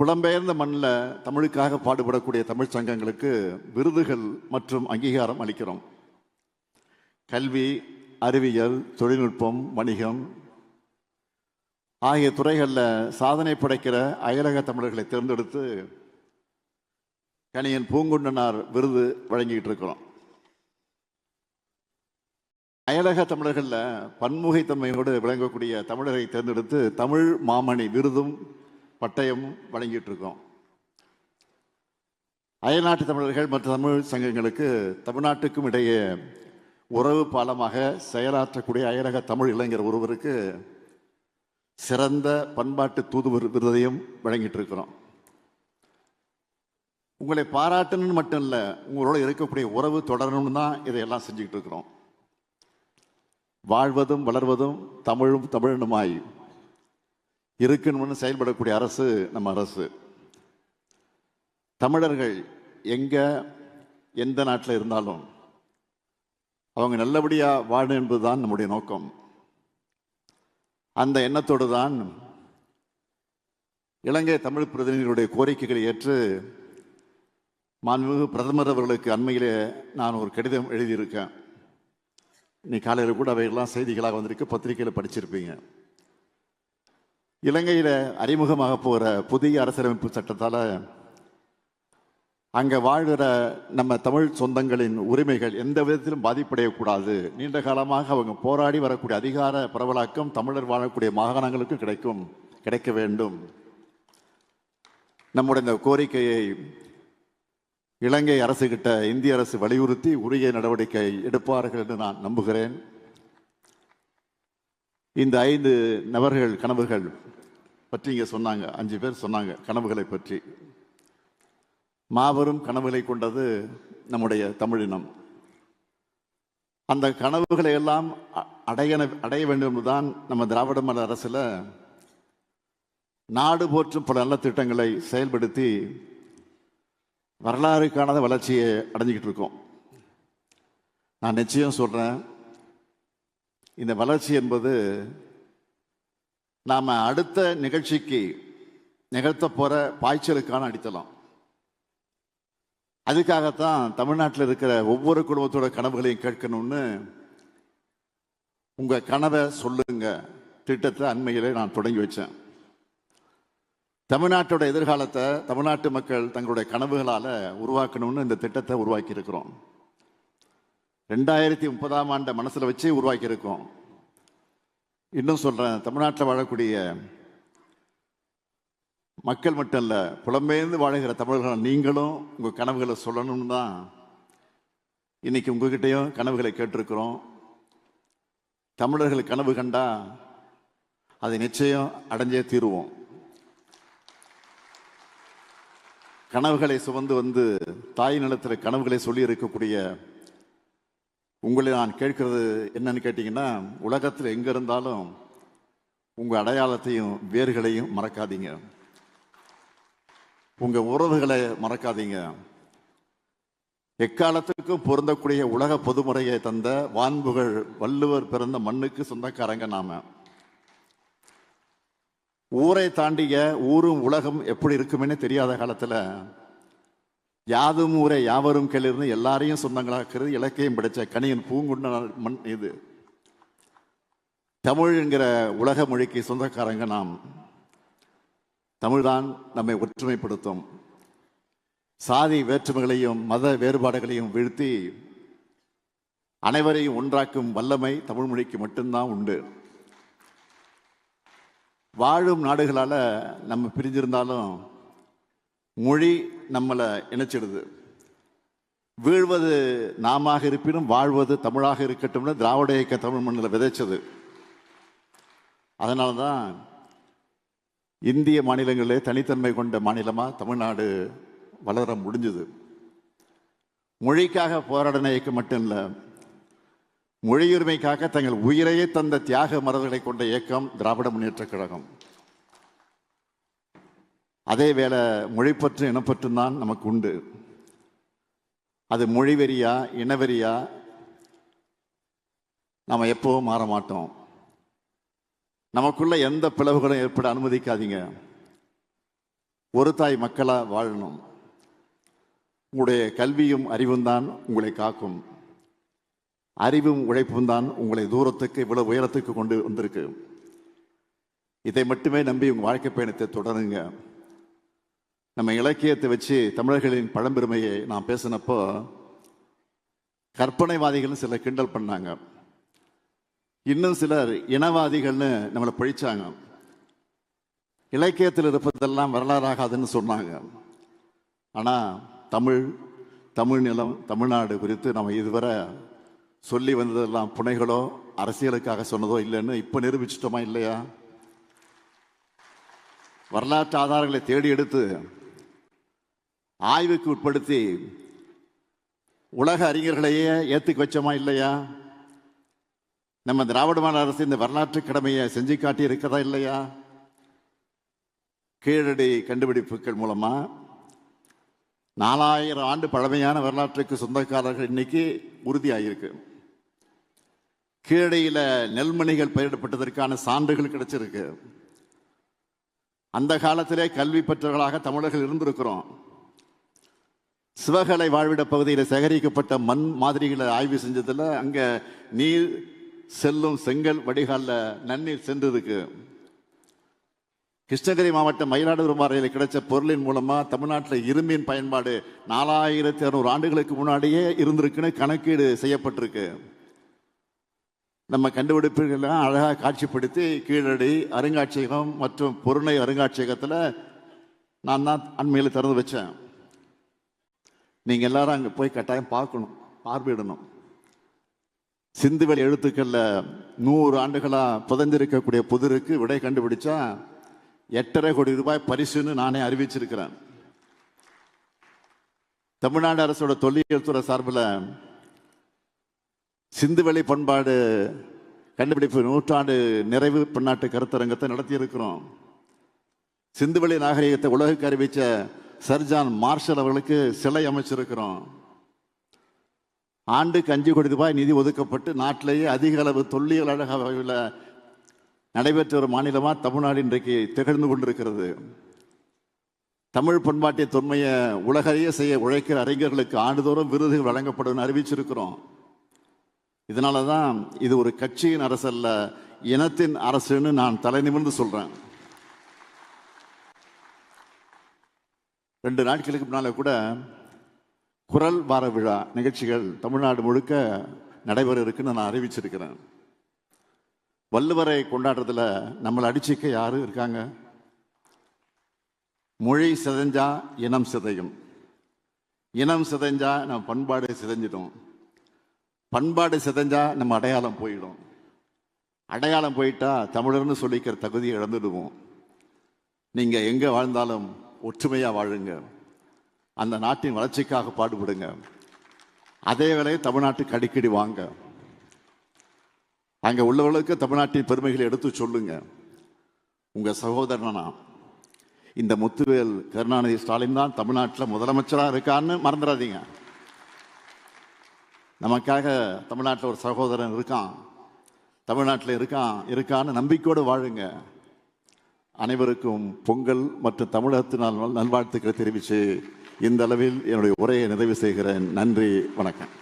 புலம்பெயர்ந்த மண்ணில் தமிழுக்காக பாடுபடக்கூடிய தமிழ் சங்கங்களுக்கு விருதுகள் மற்றும் அங்கீகாரம் அளிக்கிறோம். கல்வி அறிவியல் தொழில்நுட்பம் வணிகம் ஆகிய துறைகளில் சாதனை படைக்கிற அயலக தமிழர்களை தேர்ந்தெடுத்து கணியன் பூங்குண்டனார் விருது வழங்கிக்கிட்டு இருக்கிறோம். அயலக தமிழர்களில் பன்முகைத்தன்மையோடு விளங்கக்கூடிய தமிழரை தேர்ந்தெடுத்து தமிழ் மாமணி விருதும் பட்டயம் வழங்கிட்டுருக்கோம். அயல்நாட்டு தமிழர்கள் மற்ற தமிழ் சங்கங்களுக்கு தமிழ்நாட்டுக்கும் இடையே உறவு பாலமாக செயலாற்றக்கூடிய அயலக தமிழ் இளைஞர் ஒருவருக்கு சிறந்த பண்பாட்டு தூதுவர் விருதையும் வழங்கிட்டு இருக்கிறோம் உங்களை பாராட்டணும்னு மட்டும் இல்லை உங்களோட இருக்கக்கூடிய உறவு தொடரணும்னு தான் இதையெல்லாம் செஞ்சுக்கிட்டு இருக்கிறோம் வாழ்வதும் வளர்வதும் தமிழும் தமிழனுமாய் இருக்கணும்னு செயல்படக்கூடிய அரசு நம்ம அரசு. தமிழர்கள் எங்க எந்த நாட்டில் இருந்தாலும் அவங்க நல்லபடியா வாழணும் என்பதுதான் நம்முடைய நோக்கம். அந்த எண்ணத்தோடு தான் இலங்கை தமிழ் பிரதிநிதிகளுடைய கோரிக்கைகளை ஏற்று மாண்புமிகு பிரதமர் அவர்களுக்கு அண்மையிலே நான் ஒரு கடிதம் எழுதியிருக்கேன். இன்னைக்கு காலையில் கூட அவையெல்லாம் செய்திகளாக வந்திருக்கு பத்திரிகையில் படிச்சிருப்பீங்க. இலங்கையில் அறிமுகமாக போகிற புதிய அரசியலமைப்பு சட்டத்தால் அங்கே வாழ்கிற நம்ம தமிழ் சொந்தங்களின் உரிமைகள் எந்த விதத்திலும் பாதிப்படையக்கூடாது. நீண்ட காலமாக அவங்க போராடி வரக்கூடிய அதிகார பரவலாக்கம் தமிழர் வாழக்கூடிய மாகாணங்களுக்கும் கிடைக்கும் கிடைக்க வேண்டும். நம்முடைய இந்த கோரிக்கையை இலங்கை அரசுகிட்ட இந்திய அரசு வலியுறுத்தி உரிய நடவடிக்கை எடுப்பார்கள் என்று நான் நம்புகிறேன். இந்த ஐந்து நபர்கள் கனவுகள் பற்றி இங்கே சொன்னாங்க. அஞ்சு பேர் சொன்னாங்க கனவுகளை பற்றி. மாபெரும் கனவுகளை கொண்டது நம்முடைய தமிழினம் அந்த கனவுகளை எல்லாம் அ- அடைய அடைய வேண்டும் என்றுதான் நம்ம திராவிட மாடல் அரசில் நாடு போற்றும் பல நல்ல திட்டங்களை செயல்படுத்தி வரலாறு காணாத வளர்ச்சியை அடைஞ்சிக்கிட்டு இருக்கோம். நான் நிச்சயம் சொல்கிறேன் இந்த வளர்ச்சி என்பது நாம் அடுத்த நிகழ்ச்சிக்கு நிகழ்த்த போகிற பாய்ச்சலுக்கான அடித்தளம். அதுக்காகத்தான் தமிழ்நாட்டில் இருக்கிற ஒவ்வொரு குடும்பத்தோட கனவுகளையும் கேட்கணும்னு உங்கள் கனவை சொல்லுங்க. திட்டத்தை அண்மையிலே நான் தொடங்கி வச்சேன். தமிழ்நாட்டோட எதிர்காலத்தை தமிழ்நாட்டு மக்கள் தங்களுடைய கனவுகளால் உருவாக்கணும்னு இந்த திட்டத்தை உருவாக்கி இருக்கிறோம் ரெண்டாயிரத்தி முப்பதாம் ஆண்டை மனசில் வச்சு உருவாக்கியிருக்கோம். இன்னும் சொல்கிறேன் தமிழ்நாட்டில் வாழக்கூடிய மக்கள் மட்டும் இல்லை புலம்பெயர்ந்து வாழுகிற தமிழர்கள் நீங்களும் உங்கள் கனவுகளை சொல்லணும்னு தான் இன்னைக்கு உங்ககிட்டையும் கனவுகளை கேட்டிருக்கிறோம். தமிழர்கள் கனவு கண்டா அதை நிச்சயம் அடைஞ்சே தீருவோம். கனவுகளை சுமந்து வந்து தாய் நிலத்தில் கனவுகளை சொல்லி இருக்கக்கூடிய உங்களை நான் கேட்கிறது என்னன்னு கேட்டிங்கன்னா உலகத்தில் எங்கே இருந்தாலும் உங்கள் அடையாளத்தையும் வேர்களையும் மறக்காதீங்க. உங்கள் உறவுகளை மறக்காதீங்க. எக்காலத்துக்கும் பொருந்தக்கூடிய உலக பொதுமுறையை தந்த வான்புகள் வள்ளுவர் பிறந்த மண்ணுக்கு சொந்தக்காரங்க நாம. ஊரை தாண்டிய ஊரும் உலகம் எப்படி இருக்குமே தெரியாத காலத்தில் யாதும் ஊரே யாவரும் கேளிர்னு எல்லாரையும் சொந்தங்களாக்குறது இலக்கியம் படிச்ச கனியின் பூங்குண்ட மண் இது. தமிழ்ங்கிற உலக மொழிக்கு சொந்தக்காரங்க நாம். தமிழ்தான் நம்மை ஒற்றுமைப்படுத்தும். சாதி வேற்றுமைகளையும் மத வேறுபாடுகளையும் வீழ்த்தி அனைவரையும் ஒன்றாக்கும் வல்லமை தமிழ் மொழிக்கு மட்டும்தான் உண்டு. வாழும் நாடுகளால் நம்ம பிரிஞ்சிருந்தாலும் மொழி நம்மளை இணைச்சிடுது. வீழ்வது நாமாக இருப்பினும் வாழ்வது தமிழாக இருக்கட்டும்னு திராவிட இயக்க தமிழ் மண்ணில் விதைச்சது. அதனால தான் இந்திய மாநிலங்களிலே தனித்தன்மை கொண்ட மாநிலமாக தமிழ்நாடு வளர முடிஞ்சது. மொழிக்காக போராடின இயக்கம் மட்டும் இல்லை மொழியுரிமைக்காக தங்கள் உயிரையே தந்த தியாக மரபுகளை கொண்ட இயக்கம் திராவிட முன்னேற்றக் கழகம். அதே வேளை மொழிப்பற்று இனப்பற்றும் தான் நமக்கு உண்டு. அது மொழிவெறியா இனவெறியா நாம் எப்பவும் மாற மாட்டோம். நமக்குள்ள எந்த பிளவுகளும் ஏற்பட அனுமதிக்காதீங்க. ஒரு தாய் மக்களாக வாழணும். உங்களுடைய கல்வியும் அறிவும் தான் உங்களை காக்கும். அறிவும் உழைப்பும் தான் உங்களை தூரத்துக்கு இவ்வளவு உயரத்துக்கு கொண்டு வந்திருக்கு. இதை மட்டுமே நம்பி உங்கள் வாழ்க்கை பயணத்தை தொடருங்க. நம்ம இலக்கியத்தை வச்சு தமிழர்களின் பழம்பெருமையை நான் பேசினப்போ கற்பனைவாதிகள்னு சிலர் கிண்டல் பண்ணாங்க. இன்னும் சிலர் இனவாதிகள்னு நம்மளை பழிச்சாங்க. இலக்கியத்தில் இருப்பதெல்லாம் வரலாறாகாதுன்னு சொன்னாங்க. ஆனால் தமிழ் தமிழ் நிலம் தமிழ்நாடு குறித்து நம்ம இதுவரை சொல்லி வந்ததெல்லாம் புனைகளோ அரசியலுக்காக சொன்னதோ இல்லைன்னு இப்போ நிரூபிச்சிட்டோமா இல்லையா? வரலாற்று ஆதாரங்களை தேடி எடுத்து ஆய்வுக்கு உட்படுத்தி உலக அறிஞர்களையே ஏற்றுக்கு வச்சோமா இல்லையா? நம்ம திராவிட மாநில அரசு இந்த வரலாற்று கடமையை செஞ்சு காட்டி இருக்கிறதா இல்லையா? கீழடி கண்டுபிடிப்புகள் மூலமாக நாலாயிரம் ஆண்டு பழமையான வரலாற்றுக்கு சொந்தக்காரர்கள் இன்னைக்கு உறுதியாகிருக்கு கீழடியில் நெல்மணிகள் பயிரிடப்பட்டதற்கான சான்றுகள் கிடைச்சிருக்கு. அந்த காலத்திலே கல்வி பெற்றவர்களாக தமிழர்கள் இருந்திருக்கிறோம். சிவகலை வாழ்விட பகுதியில் சேகரிக்கப்பட்ட மண் மாதிரிகளை ஆய்வு செஞ்சதில் அங்கே நீர் செல்லும் செங்கல் வடிகாலில் நன்னீர் சென்றிருக்கு. கிருஷ்ணகிரி மாவட்டம் மயிலாடுதுறை மாறையில் கிடைச்ச பொருளின் மூலமாக தமிழ்நாட்டில் இரும்பின் பயன்பாடு நாலாயிரத்தி அறுநூறு ஆண்டுகளுக்கு முன்னாடியே இருந்திருக்குன்னு கணக்கீடு செய்யப்பட்டிருக்கு. நம்ம கண்டுபிடிப்புகள்லாம் அழகாக காட்சிப்படுத்தி கீழடி அருங்காட்சியகம் மற்றும் பொருளை அருங்காட்சியகத்தில் நான் தான் அண்மையில் திறந்து வச்சேன். நீங்கள் எல்லாரும் அங்கே போய் கட்டாயம் பார்க்கணும் பார்வையிடணும். சிந்துவெளி எழுத்துக்களில் நூறு ஆண்டுகளாக புதஞ்சிருக்கக்கூடிய புதிருக்கு விடை கண்டுபிடிச்சா எட்டரை கோடி ரூபாய் பரிசுன்னு நானே அறிவிச்சிருக்கிறேன். தமிழ்நாடு அரசோட தொல்லியல் துறை சார்பில் சிந்துவெளி பண்பாடு கண்டுபிடிப்பு நூற்றாண்டு நிறைவு பன்னாட்டு கருத்தரங்கத்தை நடத்தியிருக்கிறோம். சிந்துவெளி நாகரிகத்தை உலகுக்கு அறிவித்த சர்ஜான் மார்ஷல் அவர்களுக்கு சிலை அமைச்சிருக்கிறோம். ஆண்டுக்கு அஞ்சு கோடி ரூபாய் நிதி ஒதுக்கப்பட்டு நாட்டிலேயே அதிக அளவு தொல்லியல் அழகாவில் நடைபெற்ற ஒரு மாநிலமாக தமிழ்நாடு இன்றைக்கு திகழ்ந்து கொண்டிருக்கிறது. தமிழ் பண்பாட்டிய தொன்மையை உலகறிய செய்ய உழைக்கிற அறிஞர்களுக்கு ஆண்டுதோறும் விருதுகள் வழங்கப்படும் அறிவிச்சிருக்கிறோம். இதனால தான் இது ஒரு கட்சியின் அரசல்ல இனத்தின் அரசுன்னு நான் தலை நிமிர்ந்து ரெண்டு நாட்களுக்கு முன்னால் கூட குரல் வார விழா நிகழ்ச்சிகள் தமிழ்நாடு முழுக்க நடைபெற இருக்குன்னு நான் அறிவிச்சிருக்கிறேன். வள்ளுவரை கொண்டாடுறதுல நம்மளை அடிச்சிக்க யாரும் இருக்காங்க? மொழி சிதைஞ்சா இனம் சிதையும். இனம் சிதைஞ்சா நம்ம பண்பாடு சிதைஞ்சிடும். பண்பாடு சிதைஞ்சா நம்ம அடையாளம் போயிடும். அடையாளம் போயிட்டா தமிழர்னு சொல்லிக்கிற தகுதியை இழந்துடுவோம். நீங்கள் எங்கே வாழ்ந்தாலும் ஒற்றுமையா வாழுங்க. அந்த நாட்டின் வளர்ச்சிக்காக பாடுபடுங்க. அதே வேளையை தமிழ்நாட்டுக்கு அடிக்கடி வாங்க. அங்கே உள்ளவர்களுக்கு தமிழ்நாட்டின் பெருமைகளை எடுத்து சொல்லுங்க. உங்க சகோதரனா இந்த முத்துவேல் கருணாநிதி ஸ்டாலின் தான் தமிழ்நாட்டில் முதலமைச்சராக இருக்கான்னு மறந்துடாதீங்க. நமக்காக தமிழ்நாட்டில் ஒரு சகோதரன் இருக்கான். தமிழ்நாட்டில் இருக்கான் இருக்கான்னு நம்பிக்கையோடு வாழுங்க. அனைவருக்கும் பொங்கல் மற்றும் தமிழகத்து நாள் நல்வாழ்த்துக்களை தெரிவித்து இந்த அளவில் என்னுடைய உரையை நிறைவு செய்கிறேன். நன்றி வணக்கம்.